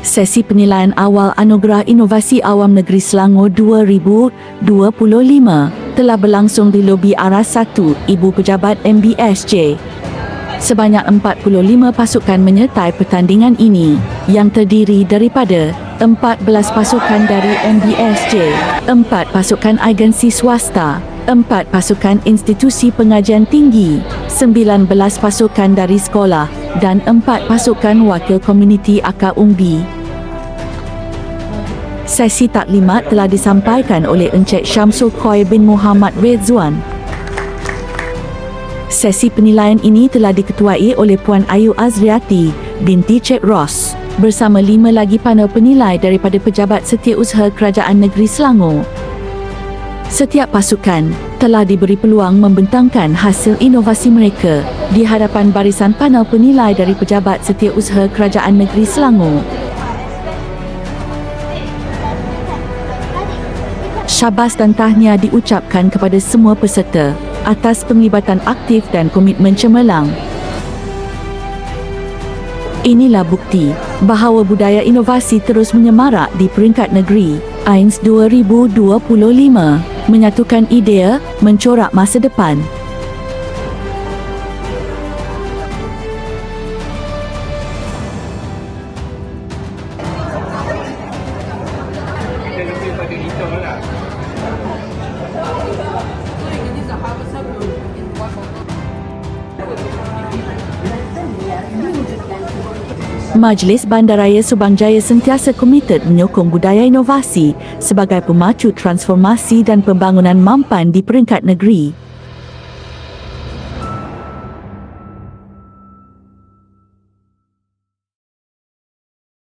Sesi penilaian awal Anugerah Inovasi Awam Negeri Selangor 2025 telah berlangsung di lobi Aras 1, Ibu Pejabat MBSJ. Sebanyak 45 pasukan menyertai pertandingan ini yang terdiri daripada 14 pasukan dari MBSJ, 4 pasukan agensi swasta, 4 pasukan institusi pengajian tinggi, 19 pasukan dari sekolah dan 4 pasukan wakil komuniti Akar Umbi. Sesi taklimat telah disampaikan oleh Encik Syamsul Khoi bin Muhammad Rezwan. Sesi penilaian ini telah diketuai oleh Puan Ayu Azriati binti Cik Ross bersama lima lagi panel penilai daripada Pejabat Setiausaha Kerajaan Negeri Selangor. Setiap pasukan telah diberi peluang membentangkan hasil inovasi mereka di hadapan barisan panel penilai dari Pejabat Setiausaha Kerajaan Negeri Selangor. Syabas dan tahniah diucapkan kepada semua peserta atas penglibatan aktif dan komitmen cemerlang. Inilah bukti bahawa budaya inovasi terus menyemarak di peringkat negeri. AINS 2025 menyatukan idea mencorak masa depan. Majlis Bandaraya Subang Jaya sentiasa komited menyokong budaya inovasi sebagai pemacu transformasi dan pembangunan mampan di peringkat negeri.